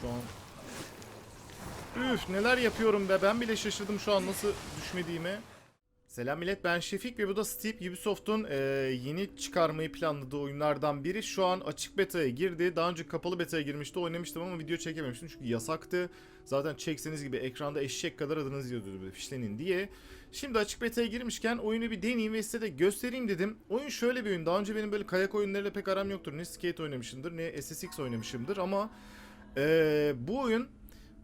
şu an. Üf neler yapıyorum be. Ben bile şaşırdım şu an nasıl düşmediğime. Selam millet ben Şefik ve bu da Steve Ubisoft'un eee, yeni çıkarmayı planladığı oyunlardan biri. Şu an açık beta'ya girdi. Daha önce kapalı beta'ya girmişti oynamıştım ama video çekememiştim çünkü yasaktı. Zaten çekseniz gibi ekranda eşek kadar adınız yazıyordu fişlenin diye. Şimdi açık beta'ya girmişken oyunu bir deneyeyim ve size de göstereyim dedim. Oyun şöyle bir oyun. Daha önce benim böyle kayak oyunlarıyla pek aram yoktur. Ne skate oynamışımdır ne SSX oynamışımdır ama eee, bu oyun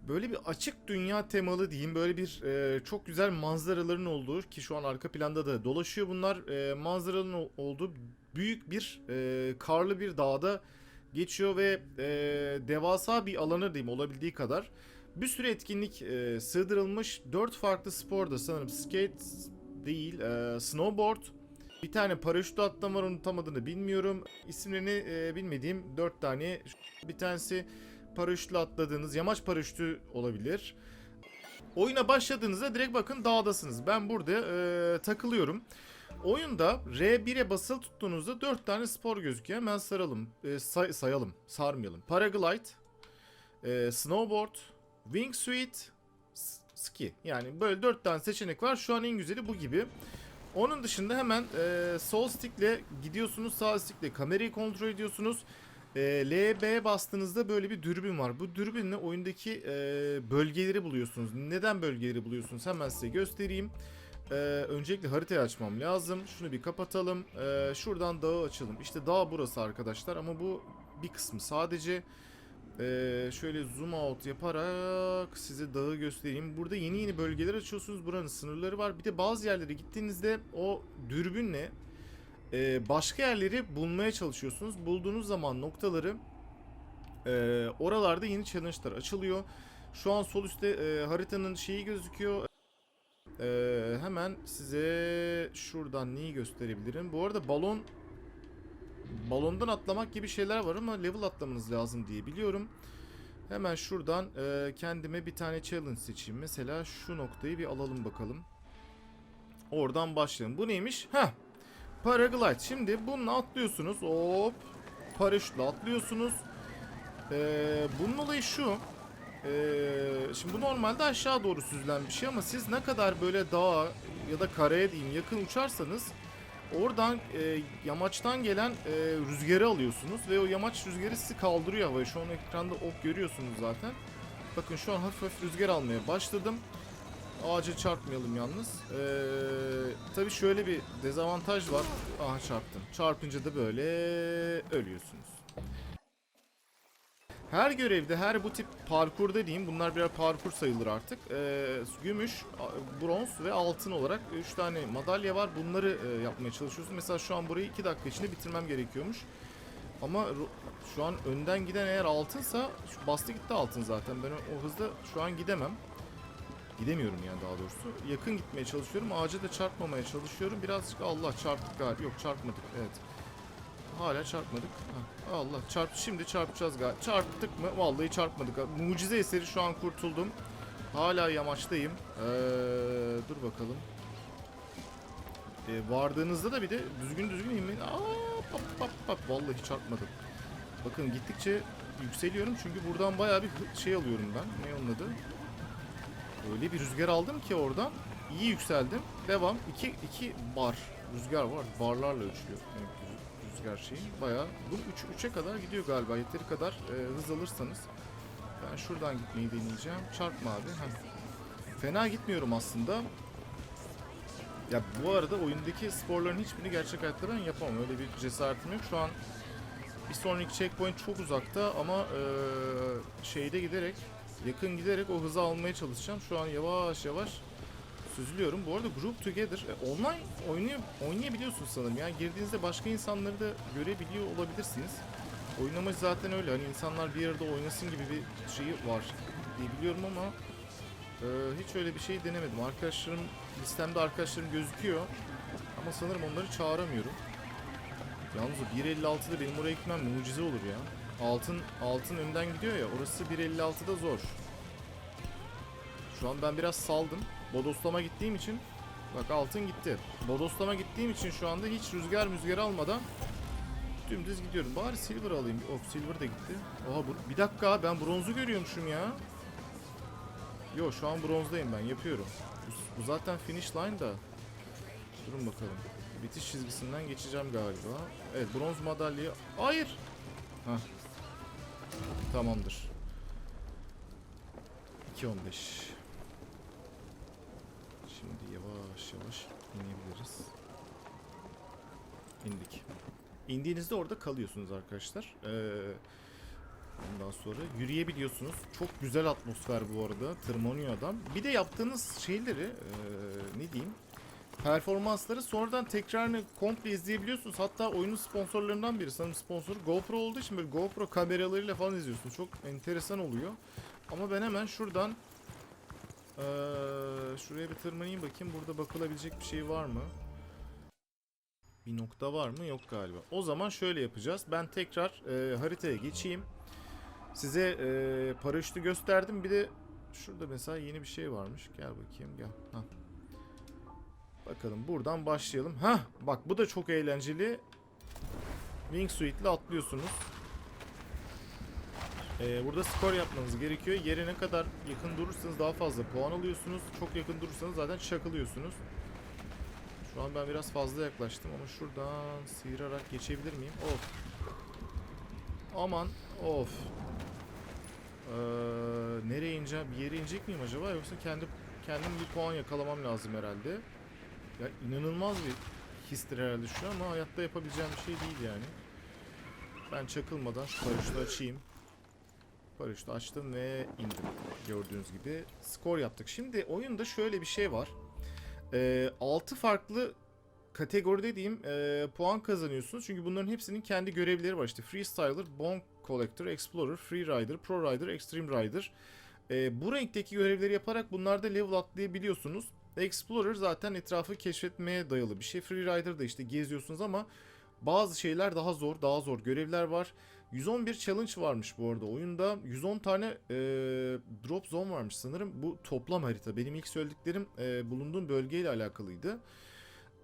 böyle bir açık dünya temalı diyeyim. Böyle bir e, çok güzel manzaraların olduğu ki şu an arka planda da dolaşıyor bunlar. E, manzaraların ol- olduğu büyük bir e, karlı bir dağda geçiyor ve e, devasa bir alanı diyeyim olabildiği kadar. Bir sürü etkinlik e, sığdırılmış. Dört farklı sporda sanırım skate değil, e, snowboard, bir tane paraşütle atlama var onu tam adını bilmiyorum. İsimlerini e, bilmediğim dört tane. Bir tanesi paraşütle atladığınız yamaç paraşütü olabilir. Oyuna başladığınızda direkt bakın dağdasınız. Ben burada e, takılıyorum. Oyunda R1'e basılı tuttuğunuzda 4 tane spor gözüküyor. Hemen saralım. E, say- sayalım. Sarmayalım. Paraglide, e, snowboard, wingsuit, ski. Yani böyle 4 tane seçenek var. Şu an en güzeli bu gibi. Onun dışında hemen e, sol stickle gidiyorsunuz. Sağ stickle kamerayı kontrol ediyorsunuz. E, LB bastığınızda böyle bir dürbün var. Bu dürbünle oyundaki e, bölgeleri buluyorsunuz. Neden bölgeleri buluyorsunuz? Hemen size göstereyim. E, öncelikle haritayı açmam lazım. Şunu bir kapatalım. E, şuradan dağı açalım. İşte dağ burası arkadaşlar ama bu bir kısmı. Sadece e, şöyle zoom out yaparak size dağı göstereyim. Burada yeni yeni bölgeler açıyorsunuz. Buranın sınırları var. Bir de bazı yerlere gittiğinizde o dürbünle e, başka yerleri bulmaya çalışıyorsunuz. Bulduğunuz zaman noktaları e, oralarda yeni challenge'lar açılıyor. Şu an sol üstte e, haritanın şeyi gözüküyor. E, hemen size şuradan neyi gösterebilirim? Bu arada balon balondan atlamak gibi şeyler var ama level atlamanız lazım diye biliyorum. Hemen şuradan e, kendime bir tane challenge seçeyim. Mesela şu noktayı bir alalım bakalım. Oradan başlayalım. Bu neymiş? Heh. Paraglide. Şimdi bununla atlıyorsunuz. Hop. Paraşütle atlıyorsunuz. Ee, bunun olayı şu. Ee, şimdi bu normalde aşağı doğru süzülen bir şey ama siz ne kadar böyle dağa ya da karaya diyeyim yakın uçarsanız oradan e, yamaçtan gelen e, rüzgarı alıyorsunuz ve o yamaç rüzgarı sizi kaldırıyor havaya. Şu an ekranda ok görüyorsunuz zaten. Bakın şu an hafif hafif rüzgar almaya başladım. Ağaca çarpmayalım yalnız. Ee, tabii şöyle bir dezavantaj var. Aha çarptım. Çarpınca da böyle ölüyorsunuz. Her görevde, her bu tip parkurda diyeyim, bunlar birer parkur sayılır artık. Ee, gümüş, bronz ve altın olarak 3 tane madalya var. Bunları e, yapmaya çalışıyorsun. Mesela şu an burayı 2 dakika içinde bitirmem gerekiyormuş. Ama şu an önden giden eğer altınsa, bastı gitti altın zaten. Ben o hızda şu an gidemem. Gidemiyorum yani daha doğrusu. Yakın gitmeye çalışıyorum. Ağaca da çarpmamaya çalışıyorum. Birazcık Allah çarptık galiba. Yok çarpmadık. Evet. Hala çarpmadık. Allah çarp şimdi çarpacağız galiba. Çarptık mı? Vallahi çarpmadık. Mucize eseri şu an kurtuldum. Hala yamaçtayım. Ee, dur bakalım. Ee, vardığınızda da bir de düzgün düzgün inmeyin. Aa, pap, pap, pap. Vallahi çarpmadım. Bakın gittikçe yükseliyorum çünkü buradan bayağı bir şey alıyorum ben. Ne onun adı? Öyle bir rüzgar aldım ki oradan. İyi yükseldim. Devam. 2 2 bar rüzgar var. Barlarla ölçülüyor. Rüzgar şeyi. Bayağı bu 3 3'e kadar gidiyor galiba. Yeteri kadar e, hız alırsanız. Ben şuradan gitmeyi deneyeceğim. Çarpma abi. Heh. Fena gitmiyorum aslında. Ya bu arada oyundaki sporların hiçbirini gerçek hayatta ben yapamam. Öyle bir cesaretim yok. Şu an bir sonraki checkpoint çok uzakta ama e, şeyde giderek yakın giderek o hızı almaya çalışacağım. Şu an yavaş yavaş süzülüyorum. Bu arada Group Together e, online oynay oynayabiliyorsunuz sanırım. Yani girdiğinizde başka insanları da görebiliyor olabilirsiniz. Oyun amacı zaten öyle. Hani insanlar bir arada oynasın gibi bir şeyi var diye biliyorum ama e, hiç öyle bir şey denemedim. Arkadaşlarım listemde arkadaşlarım gözüküyor ama sanırım onları çağıramıyorum. Yalnız o 1.56'da benim oraya gitmem mucize olur ya. Altın altın önden gidiyor ya. Orası 1.56'da zor. Şu an ben biraz saldım. Bodoslama gittiğim için bak altın gitti. Bodoslama gittiğim için şu anda hiç rüzgar müzgar almadan Dümdüz gidiyorum. Bari silver alayım. Oh silver da gitti. Oha bu, bir dakika ben bronzu görüyormuşum ya. Yo şu an bronzdayım ben yapıyorum. Bu, bu zaten finish line da. Durun bakalım. Bitiş çizgisinden geçeceğim galiba. Evet bronz madalya. Hayır. Hah. Tamamdır. 2.15. Şimdi yavaş yavaş inebiliriz. İndik. İndiğinizde orada kalıyorsunuz arkadaşlar. Ee, ondan sonra yürüyebiliyorsunuz. Çok güzel atmosfer bu arada. Tırmanıyor adam. Bir de yaptığınız şeyleri ee, ne diyeyim? Performansları sonradan tekrarını komple izleyebiliyorsunuz. Hatta oyunun sponsorlarından biri. Sanırım sponsoru GoPro olduğu için böyle GoPro kameralarıyla falan izliyorsunuz. Çok enteresan oluyor. Ama ben hemen şuradan ee, şuraya bir tırmanayım bakayım. Burada bakılabilecek bir şey var mı? Bir nokta var mı? Yok galiba. O zaman şöyle yapacağız. Ben tekrar e, haritaya geçeyim. Size e, paraşütü gösterdim. Bir de şurada mesela yeni bir şey varmış. Gel bakayım gel. Hah. Bakalım buradan başlayalım. Hah bak bu da çok eğlenceli. Wingsuit ile atlıyorsunuz. Ee, burada skor yapmanız gerekiyor. Yere ne kadar yakın durursanız daha fazla puan alıyorsunuz. Çok yakın durursanız zaten çakılıyorsunuz. Şu an ben biraz fazla yaklaştım ama şuradan sıyırarak geçebilir miyim? Of. Aman of. Ee, nereye ineceğim? Bir yere inecek miyim acaba yoksa kendi kendim bir puan yakalamam lazım herhalde. Ya inanılmaz bir histir herhalde şu ama hayatta yapabileceğim bir şey değil yani. Ben çakılmadan şu paraşütü açayım. Paraşütü açtım ve indim. Gördüğünüz gibi skor yaptık. Şimdi oyunda şöyle bir şey var. 6 farklı kategoride diyeyim e, puan kazanıyorsunuz. Çünkü bunların hepsinin kendi görevleri var. İşte Freestyler, Bone Collector, Explorer, Freerider, Pro Rider, Extreme Rider. E, bu renkteki görevleri yaparak bunlarda level atlayabiliyorsunuz. Explorer zaten etrafı keşfetmeye dayalı bir şey. Freerider'da işte geziyorsunuz ama bazı şeyler daha zor, daha zor görevler var. 111 challenge varmış bu arada oyunda. 110 tane e, drop zone varmış sanırım. Bu toplam harita. Benim ilk söylediklerim e, bulunduğum bölgeyle alakalıydı.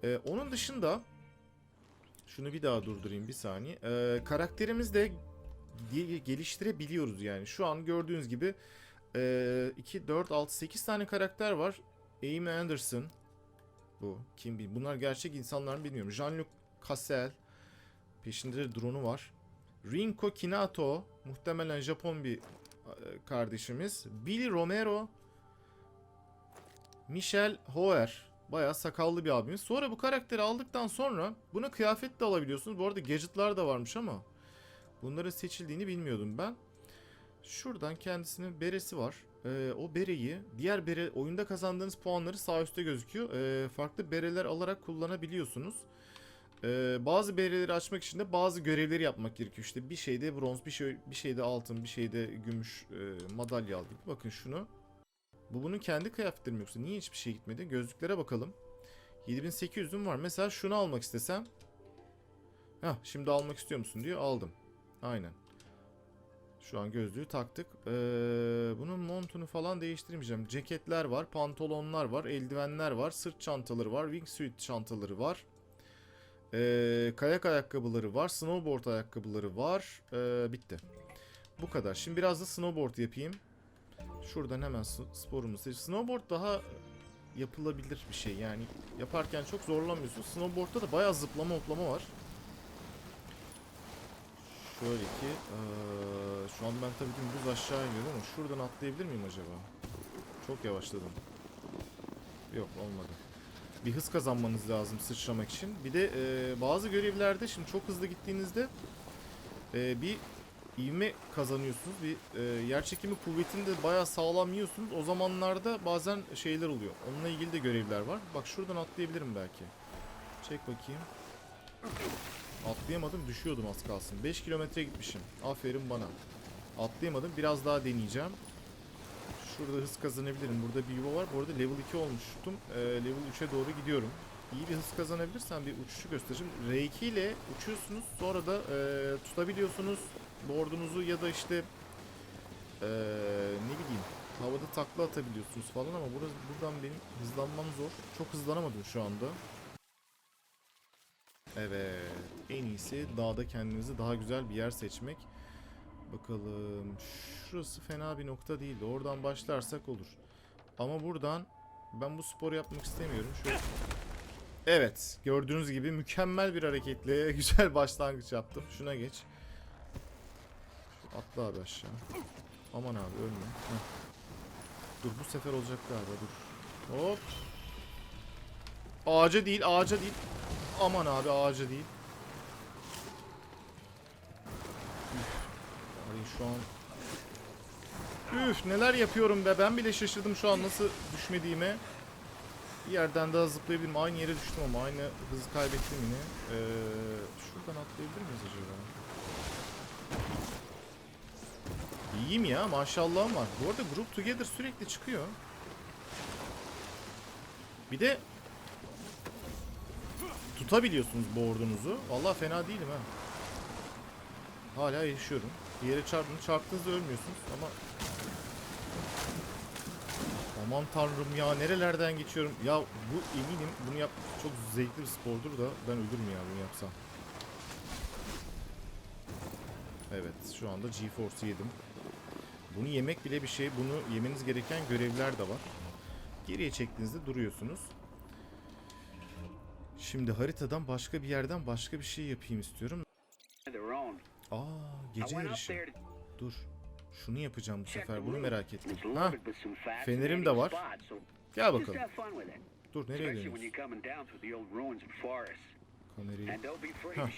E, onun dışında şunu bir daha durdurayım bir saniye. E, karakterimizi de ge- geliştirebiliyoruz yani. Şu an gördüğünüz gibi e, 2, 4, 6, 8 tane karakter var. Amy Anderson. Bu. Kim bil. Bunlar gerçek insanlar mı bilmiyorum. Jean-Luc Cassel. Peşinde de drone'u var. Rinko Kinato. Muhtemelen Japon bir e, kardeşimiz. Billy Romero. Michel Hoer. Bayağı sakallı bir abimiz. Sonra bu karakteri aldıktan sonra buna kıyafet de alabiliyorsunuz. Bu arada gadgetlar da varmış ama bunların seçildiğini bilmiyordum ben. Şuradan kendisinin beresi var. Ee, o bereyi, diğer bere, oyunda kazandığınız puanları sağ üstte gözüküyor. Ee, farklı bereler alarak kullanabiliyorsunuz. Ee, bazı bereleri açmak için de bazı görevleri yapmak gerekiyor. İşte bir şeyde bronz, bir şey bir şeyde altın, bir şeyde gümüş e, madalya al gibi. Bakın şunu. Bu bunun kendi kıyafetleri mi yoksa niye hiçbir şey gitmedi? Gözlüklere bakalım. 7800'üm var. Mesela şunu almak istesem. Heh, şimdi almak istiyor musun diyor. Aldım. Aynen. Şu an gözlüğü taktık. Ee, bunun montunu falan değiştirmeyeceğim. Ceketler var, pantolonlar var, eldivenler var, sırt çantaları var, wingsuit çantaları var. Ee, kayak ayakkabıları var, snowboard ayakkabıları var. Ee, bitti. Bu kadar. Şimdi biraz da snowboard yapayım. Şuradan hemen s- sporumu seç. Snowboard daha yapılabilir bir şey yani. Yaparken çok zorlamıyorsun. Snowboard'da da bayağı zıplama hoplama var. Şöyle ki eee, şu an ben tabii dümdüz aşağı iniyorum ama şuradan atlayabilir miyim acaba? Çok yavaşladım. Yok olmadı. Bir hız kazanmanız lazım sıçramak için. Bir de eee, bazı görevlerde şimdi çok hızlı gittiğinizde eee, bir ivme kazanıyorsunuz. Bir eee yer çekimi kuvvetini de bayağı sağlam yiyorsunuz. O zamanlarda bazen şeyler oluyor. Onunla ilgili de görevler var. Bak şuradan atlayabilirim belki. Çek bakayım. Atlayamadım düşüyordum az kalsın. 5 kilometre gitmişim. Aferin bana. Atlayamadım biraz daha deneyeceğim. Şurada hız kazanabilirim. Burada bir yuva var. Bu arada level 2 olmuştum. Ee, level 3'e doğru gidiyorum. İyi bir hız kazanabilirsem bir uçuşu göstereceğim. R2 ile uçuyorsunuz. Sonra da e, tutabiliyorsunuz boardunuzu ya da işte e, ne bileyim havada takla atabiliyorsunuz falan ama burası, buradan benim hızlanmam zor. Çok hızlanamadım şu anda. Evet. en iyisi dağda kendinizi daha güzel bir yer seçmek. Bakalım. Şurası fena bir nokta değildi. Oradan başlarsak olur. Ama buradan ben bu sporu yapmak istemiyorum. Şöyle Evet, gördüğünüz gibi mükemmel bir hareketle güzel başlangıç yaptım. Şuna geç. Atla abi aşağı. Aman abi ölme. Heh. Dur bu sefer olacak galiba dur. Hop. Ağaca değil, ağaca değil. Aman abi ağaca değil. Ay şu an Üf neler yapıyorum be ben bile şaşırdım şu an nasıl düşmediğime. Bir yerden daha zıplayabilirim. Aynı yere düştüm ama aynı hızı kaybettim yine. Ee, şuradan atlayabilir miyiz acaba? İyiyim ya maşallahım var. Bu arada Group Together sürekli çıkıyor. Bir de tutabiliyorsunuz board'unuzu. Vallahi fena değilim ha. Hala yaşıyorum. Bir yere çarptınız, çarptığınızda ölmüyorsunuz ama Aman tanrım ya nerelerden geçiyorum. Ya bu eminim bunu yap çok zevkli bir spordur da ben ölürüm ya bunu yapsam. Evet şu anda GeForce yedim. Bunu yemek bile bir şey. Bunu yemeniz gereken görevler de var. Geriye çektiğinizde duruyorsunuz. Şimdi haritadan başka bir yerden başka bir şey yapayım istiyorum. Aa gece yarışı. Dur. Şunu yapacağım bu sefer. Bunu merak ettim. Ha, fenerim de var. gel bakalım. Dur nereye. Kamerayı. Little.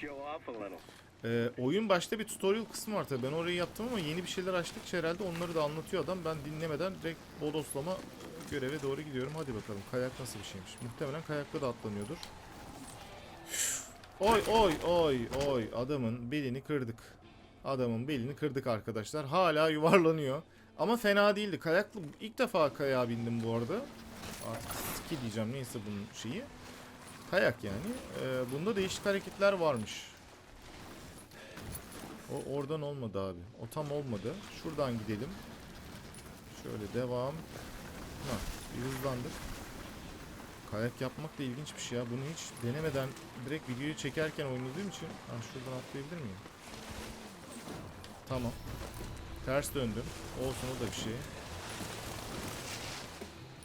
Ee, oyun başta bir tutorial kısmı var tabii. Ben orayı yaptım ama yeni bir şeyler açtıkça herhalde onları da anlatıyor adam. Ben dinlemeden direkt bodoslama göreve doğru gidiyorum. Hadi bakalım kayak nasıl bir şeymiş. Muhtemelen kayakla da atlanıyordur. Oy oy oy oy adamın belini kırdık. Adamın belini kırdık arkadaşlar. Hala yuvarlanıyor. Ama fena değildi. Kayaklı ilk defa kayağa bindim bu arada. Artık diyeceğim neyse bunun şeyi. Kayak yani. Ee, bunda değişik hareketler varmış. O oradan olmadı abi. O tam olmadı. Şuradan gidelim. Şöyle devam. Ha, bir hızlandık. Kayak yapmak da ilginç bir şey ya. Bunu hiç denemeden direkt videoyu çekerken oynadığım için. Ha, şuradan atlayabilir miyim? Tamam. Ters döndüm. Olsun o da bir şey.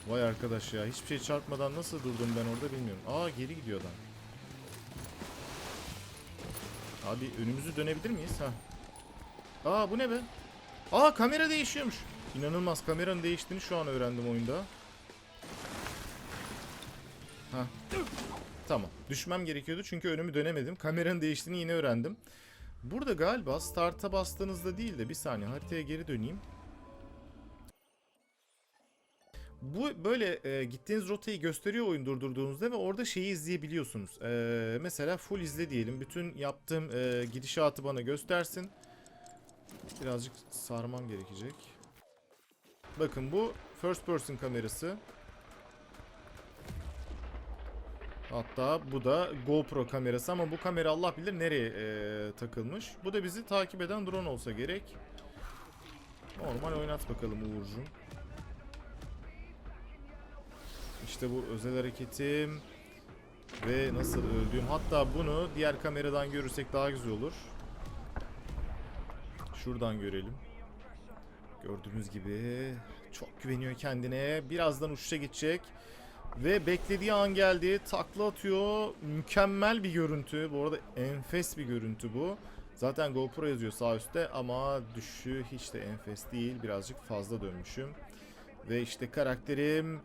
Vay arkadaş ya. Hiçbir şey çarpmadan nasıl durdum ben orada bilmiyorum. Aa geri gidiyor adam. Abi önümüzü dönebilir miyiz? Ha. Aa bu ne be? Aa kamera değişiyormuş. İnanılmaz kameranın değiştiğini şu an öğrendim oyunda. Ha. Tamam. Düşmem gerekiyordu çünkü önümü dönemedim. Kameranın değiştiğini yine öğrendim. Burada galiba start'a bastığınızda değil de bir saniye haritaya geri döneyim. Bu böyle e, gittiğiniz rotayı gösteriyor oyun durdurduğunuzda ve orada şeyi izleyebiliyorsunuz. E, mesela full izle diyelim. Bütün yaptığım e, gidişatı bana göstersin. Birazcık sarmam gerekecek. Bakın bu first person kamerası. Hatta bu da GoPro kamerası ama bu kamera Allah bilir nereye e, takılmış. Bu da bizi takip eden drone olsa gerek. Normal oynat bakalım Uğur'cum. İşte bu özel hareketim ve nasıl öldüğüm. Hatta bunu diğer kameradan görürsek daha güzel olur. Şuradan görelim. Gördüğünüz gibi çok güveniyor kendine. Birazdan uçuşa gidecek. Ve beklediği an geldi. Takla atıyor. Mükemmel bir görüntü. Bu arada enfes bir görüntü bu. Zaten GoPro yazıyor sağ üstte ama düşüşü hiç de enfes değil. Birazcık fazla dönmüşüm. Ve işte karakterim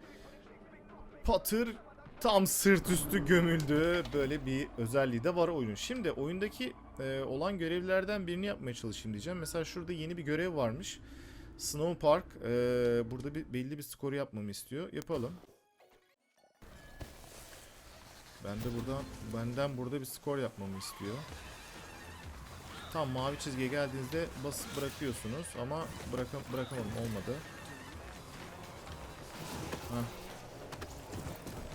patır tam sırt üstü gömüldü. Böyle bir özelliği de var oyunun. Şimdi oyundaki e, olan görevlerden birini yapmaya çalışayım diyeceğim. Mesela şurada yeni bir görev varmış. Snow Park. e, burada bir belli bir skoru yapmamı istiyor. Yapalım. Ben de burada benden burada bir skor yapmamı istiyor. Tam mavi çizgiye geldiğinizde basıp bırakıyorsunuz ama bırakam bırakamadım olmadı. Heh.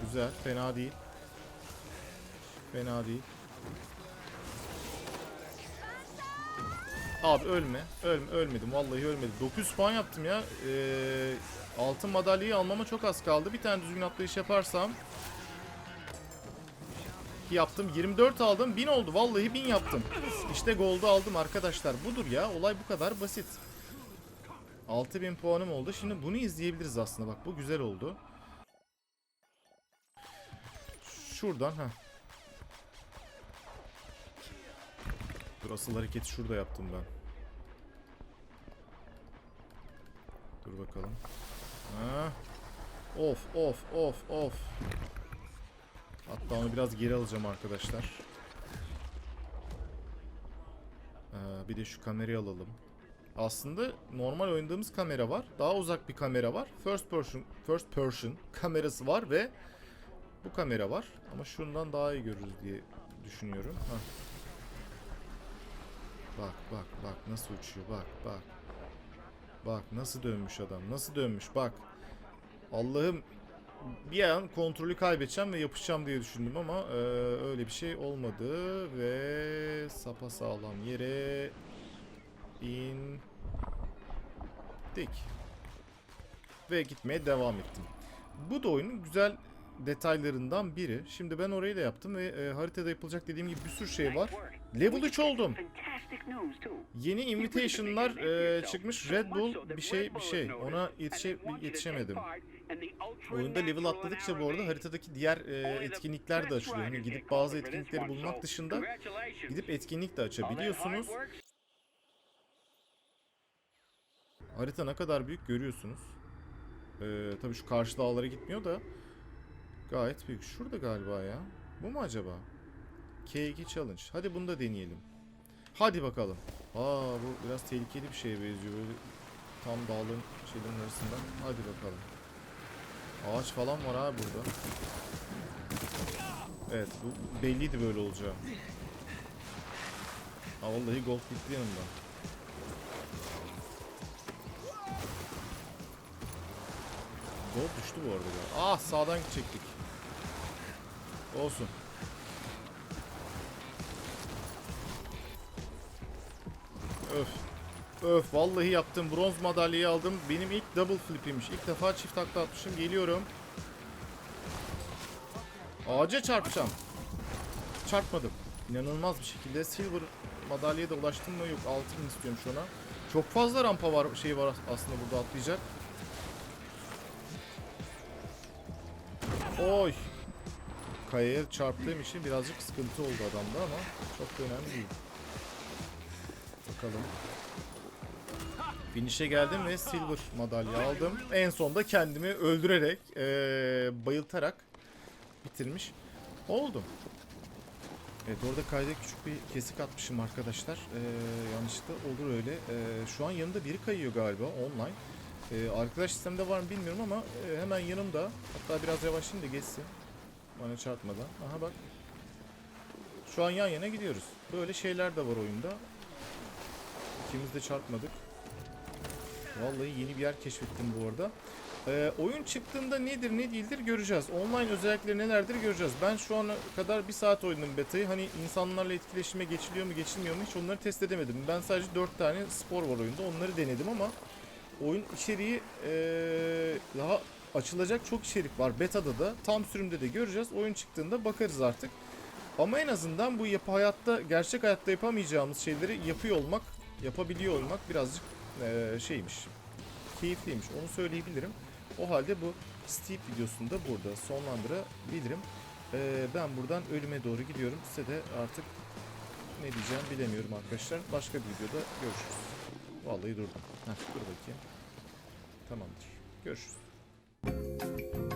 Güzel, fena değil. Fena değil. Abi ölme, ölme, ölmedim. Vallahi ölmedim. 900 puan yaptım ya. Ee, altın madalyayı almama çok az kaldı. Bir tane düzgün atlayış yaparsam ki yaptım. 24 aldım. 1000 oldu. Vallahi 1000 yaptım. İşte gold'u aldım arkadaşlar. Budur ya. Olay bu kadar basit. 6000 puanım oldu. Şimdi bunu izleyebiliriz aslında. Bak bu güzel oldu. Şuradan ha. Dur asıl hareketi şurada yaptım ben. Dur bakalım. Ha. Of of of of. Hatta onu biraz geri alacağım arkadaşlar. Ee, bir de şu kamerayı alalım. Aslında normal oynadığımız kamera var. Daha uzak bir kamera var. First person first person kamerası var ve bu kamera var. Ama şundan daha iyi görürüz diye düşünüyorum. Hah. Bak bak bak nasıl uçuyor bak bak. Bak nasıl dönmüş adam. Nasıl dönmüş bak. Allah'ım bir an kontrolü kaybedeceğim ve yapışacağım diye düşündüm ama e, öyle bir şey olmadı ve sapa sağlam yere indik ve gitmeye devam ettim. Bu da oyunun güzel detaylarından biri. Şimdi ben orayı da yaptım ve e, haritada yapılacak dediğim gibi bir sürü şey var. Level 3 oldum. Yeni invitation'lar e, çıkmış. Red Bull bir şey bir şey. Ona yetişe, yetişemedim. Oyunda level atladıkça bu arada haritadaki diğer e, etkinlikler de açılıyor. Hani gidip bazı etkinlikleri bulmak dışında gidip etkinlik de açabiliyorsunuz. Harita ne kadar büyük görüyorsunuz. Ee, tabii şu karşı dağlara gitmiyor da gayet büyük. Şurada galiba ya. Bu mu acaba? K2 Challenge. Hadi bunu da deneyelim. Hadi bakalım. Aa bu biraz tehlikeli bir şeye benziyor. Böyle tam dağların şeylerin arasından. Hadi bakalım. Ağaç falan var abi burada. Evet bu belliydi böyle olacağı. Ha vallahi gold gitti yanımdan. Gold düştü bu arada. Ah sağdan çektik. Olsun. Öf. Öf vallahi yaptım. Bronz madalyayı aldım. Benim ilk double flip'iymiş. İlk defa çift takla atmışım. Geliyorum. Ağaca çarpacağım. Çarpmadım. İnanılmaz bir şekilde silver madalyaya da ulaştım mı? Yok altın istiyorum şu ana. Çok fazla rampa var şey var aslında burada atlayacak. Oy. Kayaya çarptığım için birazcık sıkıntı oldu adamda ama çok da önemli değil. Bakalım. Finish'e geldim ve silver madalya aldım. En sonda kendimi öldürerek, eee, bayıltarak bitirmiş oldum. Evet orada kayda küçük bir kesik atmışım arkadaşlar. Eee yanlışlıkla olur öyle. Eee, şu an yanında biri kayıyor galiba online. Eee, arkadaş sistemde var mı bilmiyorum ama eee, hemen yanımda. Hatta biraz yavaşlayayım da geçsin. Bana çarpmadan. Aha bak. Şu an yan yana gidiyoruz. Böyle şeyler de var oyunda. İkimiz de çarpmadık. Vallahi yeni bir yer keşfettim bu arada. Ee, oyun çıktığında nedir ne değildir göreceğiz. Online özellikleri nelerdir göreceğiz. Ben şu ana kadar bir saat oynadım beta'yı. Hani insanlarla etkileşime geçiliyor mu geçilmiyor mu hiç onları test edemedim. Ben sadece 4 tane spor var oyunda onları denedim ama oyun içeriği ee, daha açılacak çok içerik var. Beta'da da tam sürümde de göreceğiz. Oyun çıktığında bakarız artık. Ama en azından bu yapı hayatta gerçek hayatta yapamayacağımız şeyleri yapıyor olmak, yapabiliyor olmak birazcık ee, şeymiş. Keyifliymiş. Onu söyleyebilirim. O halde bu Steve videosunu da burada sonlandırabilirim. Ee, ben buradan ölüme doğru gidiyorum. Size de artık ne diyeceğim bilemiyorum arkadaşlar. Başka bir videoda görüşürüz. Vallahi durdum. Heh, dur bakayım. Tamamdır. Görüşürüz.